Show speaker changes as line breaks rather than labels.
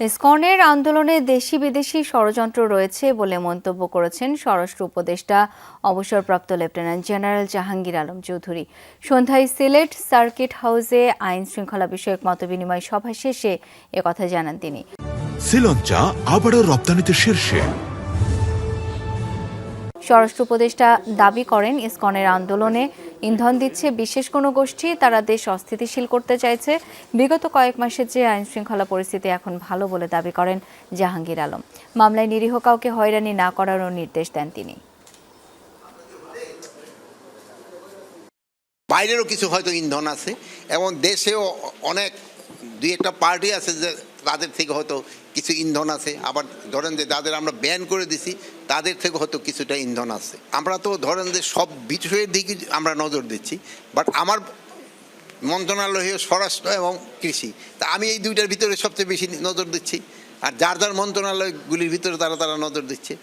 ইসকনের আন্দোলনে দেশি বিদেশি ষড়যন্ত্র রয়েছে বলে মন্তব্য করেছেন স্বরাষ্ট্র উপদেষ্টা, অবসরপ্রাপ্ত লেফটেন্যান্ট জেনারেল জাহাঙ্গীর আলম চৌধুরী। সন্ধ্যায় সিলেট সার্কিট হাউসে আইন শৃঙ্খলা বিষয়ক মতবিনিময় সভা শেষে একথা জানান তিনি।
শ্রীলঞ্চা আবারও রপ্তানিতে শীর্ষে।
স্বরাষ্ট্র উপদেষ্টা দাবি করেন, ইসকনের আন্দোলনে ইন্ধন দিচ্ছে বিশেষ কোনো গোষ্ঠী, তারা দেশ অস্থিতিশীল করতে চাইছে। বিগত কয়েক মাসের যে আইন শৃঙ্খলা পরিস্থিতি এখন ভালো বলে দাবি করেন জাহাঙ্গীর আলম। মামলায় নিরীহ কাউকে হয়রানি না করারও নির্দেশ দেন তিনি।
বাইরেরও কিছু হয়তো ইন্ধন আছে, এবং দেশেও অনেক দুই একটা পার্টি আছে যে তাদের থেকে হয়তো কিছু ইন্ধন আছে। আবার ধরেন যে যাদের আমরা ব্যান করে দিছি, তাদের থেকে হয়তো কিছুটা ইন্ধন আছে। আমরা তো ধরেন যে সব বিষয়ের দিকে আমরা নজর দিচ্ছি বাট আমার মন্ত্রণালয় স্বরাষ্ট্র এবং কৃষি, তা আমি এই দুইটার ভিতরে সবচেয়ে বেশি নজর দিচ্ছি। আর যার যার মন্ত্রণালয়গুলির ভিতরে তারা তারা নজর দিচ্ছে।